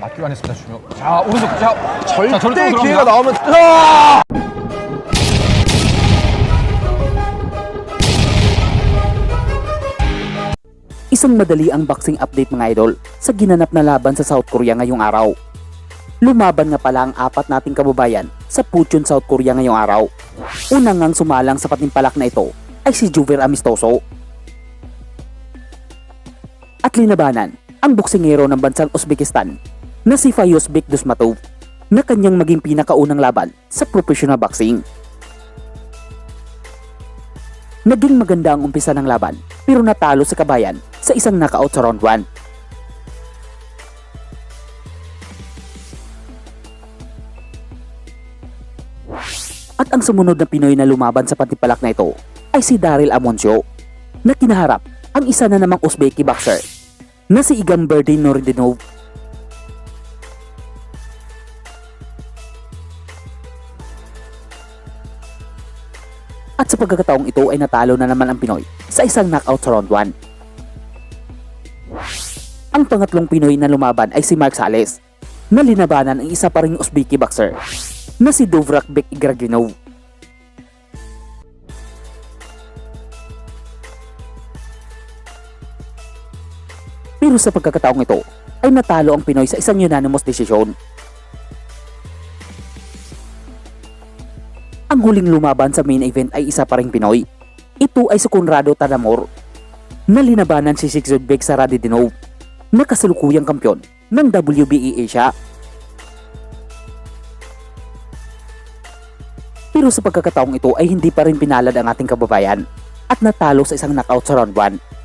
맞기로 했습니다 준혁. 자 오른쪽 자 자, 저리 절대 또 기회가 들어갑니다. 나오면 아! Isang madali ang boxing update mga idol sa ginanap na laban sa South Korea ngayong araw. Lumaban nga pala ang apat nating kababayan sa Puchon, South Korea ngayong araw. Unang ngang sumalang sa patimpalak na ito ay si Juver Amistoso. At linabanan ang boksingero ng bansang Uzbekistan na si Fayozbek Dusmatov na kanyang maging pinakaunang laban sa professional boxing. Naging maganda ang umpisa ng laban pero natalo sa kabayan sa isang knockout sa round 1. At ang sumunod na Pinoy na lumaban sa patipalak na ito ay si Daryl Amoncio na kinaharap ang isa na namang Uzbeki boxer na si Igan Berdin Noridinov At sa pagkakataong ito ay natalo na naman ang Pinoy sa isang knockout sa round 1. Ang pangatlong Pinoy na lumaban ay si Mark Sales na linabanan ang isa pa ring Uzbeki boxer na si Dovrakbek Igraginov. Pero sa pagkakataong ito ay natalo ang Pinoy sa isang unanimous decision. Ang huling lumaban sa main event ay isa pa ring Pinoy. Ito ay si Conrado Tadamor na linabanan si Zygzbek Saradinov na kasalukuyang kampyon ng WBA Asia. Pero sa pagkakataong ito ay hindi pa rin pinalad ang ating kababayan at natalo sa isang knockout sa round 1